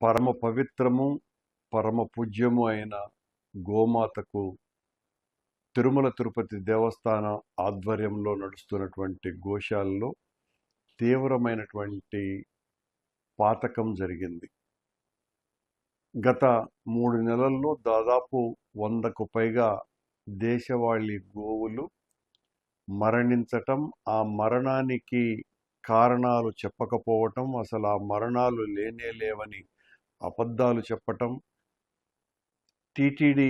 పరమ పవిత్రము పరమ పూజ్యము అయిన గోమాతకు తిరుమల తిరుపతి దేవస్థానం ఆధ్వర్యంలో నడుస్తున్నటువంటి గోశాలలో తీవ్రమైనటువంటి పాతకం జరిగింది. గత మూడు నెలల్లో దాదాపు వందకు పైగా దేశవాళీ గోవులు మరణించటం ఆ మరణానికి కారణాలు చెప్పకపోవటం అసలు ఆ మరణాలు లేనే లేవని అబద్ధాలు చెప్పటం టీటీడీ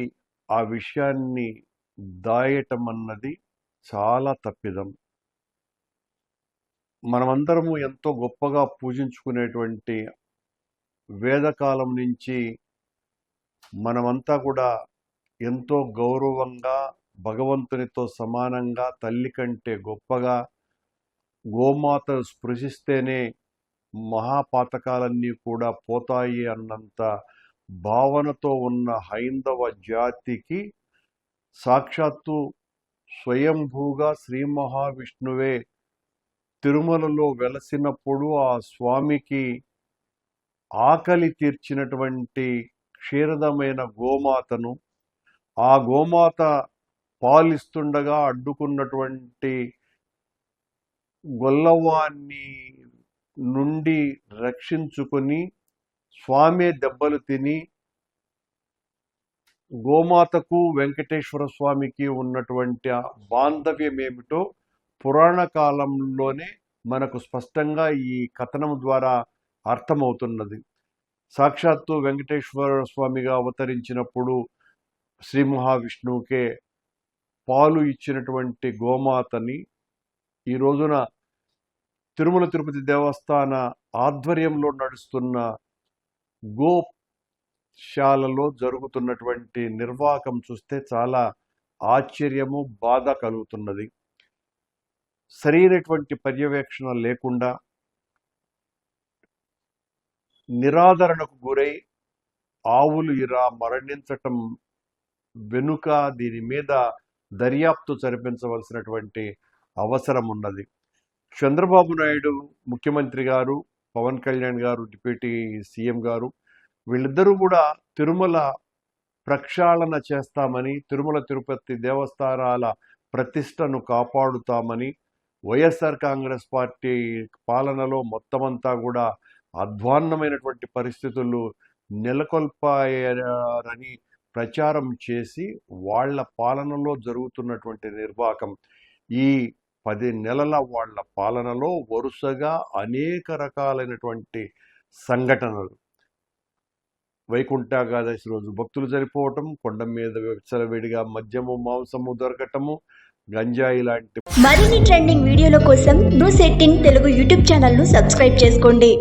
ఆ విషయాన్ని దాయటం అన్నది చాలా తప్పిదం. మనమందరము ఎంతో గొప్పగా పూజించుకునేటువంటి వేదకాలం నుంచి మనమంతా కూడా ఎంతో గౌరవంగా భగవంతునితో సమానంగా తల్లి కంటే గొప్పగా గోమాత స్పృశిస్తేనే మహాపాతకాలన్నీ కూడా పోతాయి అన్నంత భావనతో ఉన్న హైందవ జాతికి సాక్షాత్తు స్వయంభూగా శ్రీ మహావిష్ణువే తిరుమలలో వెలసినప్పుడు ఆ స్వామికి ఆకలి తీర్చినటువంటి క్షీరదమైన గోమాతను ఆ గోమాత పాలిస్తుండగా అడ్డుకున్నటువంటి గొల్లవాన్ని నుండి రక్షించుకొని స్వామి దెబ్బలు తిని గోమాతకు వెంకటేశ్వర స్వామికి ఉన్నటువంటి బాంధవ్యం ఏమిటో పురాణ కాలంలోనే మనకు స్పష్టంగా ఈ కథనం ద్వారా అర్థమవుతున్నది. సాక్షాత్తు వెంకటేశ్వర స్వామిగా అవతరించినప్పుడు శ్రీ మహావిష్ణువుకే పాలు ఇచ్చినటువంటి గోమాతని ఈ రోజున తిరుమల తిరుపతి దేవస్థాన ఆధ్వర్యంలో నడుస్తున్న గోశాలలో జరుగుతున్నటువంటి నిర్వాహకం చూస్తే చాలా ఆశ్చర్యము బాధ కలుగుతున్నది. సరైనటువంటి పర్యవేక్షణ లేకుండా నిరాదరణకు గురై ఆవులు ఇలా మరణించటం వెనుక దీని మీద దర్యాప్తు జరిపించవలసినటువంటి అవసరం ఉన్నది చంద్రబాబు నాయుడు ముఖ్యమంత్రి గారు పవన్ కళ్యాణ్ గారు డిప్యూటీ సీఎం గారు వీళ్ళిద్దరూ కూడా తిరుమల ప్రక్షాళన చేస్తామని తిరుమల తిరుపతి దేవస్థానాల ప్రతిష్టను కాపాడుతామని వైఎస్ఆర్ కాంగ్రెస్ పార్టీ పాలనలో మొత్తమంతా కూడా అధ్వాన్నమైనటువంటి పరిస్థితులు నెలకొల్పాయని ప్రచారం చేసి వాళ్ళ పాలనలో జరుగుతున్నటువంటి నిర్వాహకం. ఈ పది నెలల వాళ్ళ పాలనలో వరుసగా అనేక రకాలైనటువంటి సంఘటనలు. వైకుంఠాకాదశి రోజు భక్తులు చనిపోవటం కొండ మీద విచ్చలవిడిగా మద్యము మాంసము దొరకటము గంజాయి లాంటి మరిన్ని ట్రెండింగ్ వీడియోల కోసం న్యూస్ ఎయిటీన్ తెలుగు యూట్యూబ్ ఛానల్ను సబ్స్క్రైబ్ చేసుకోండి.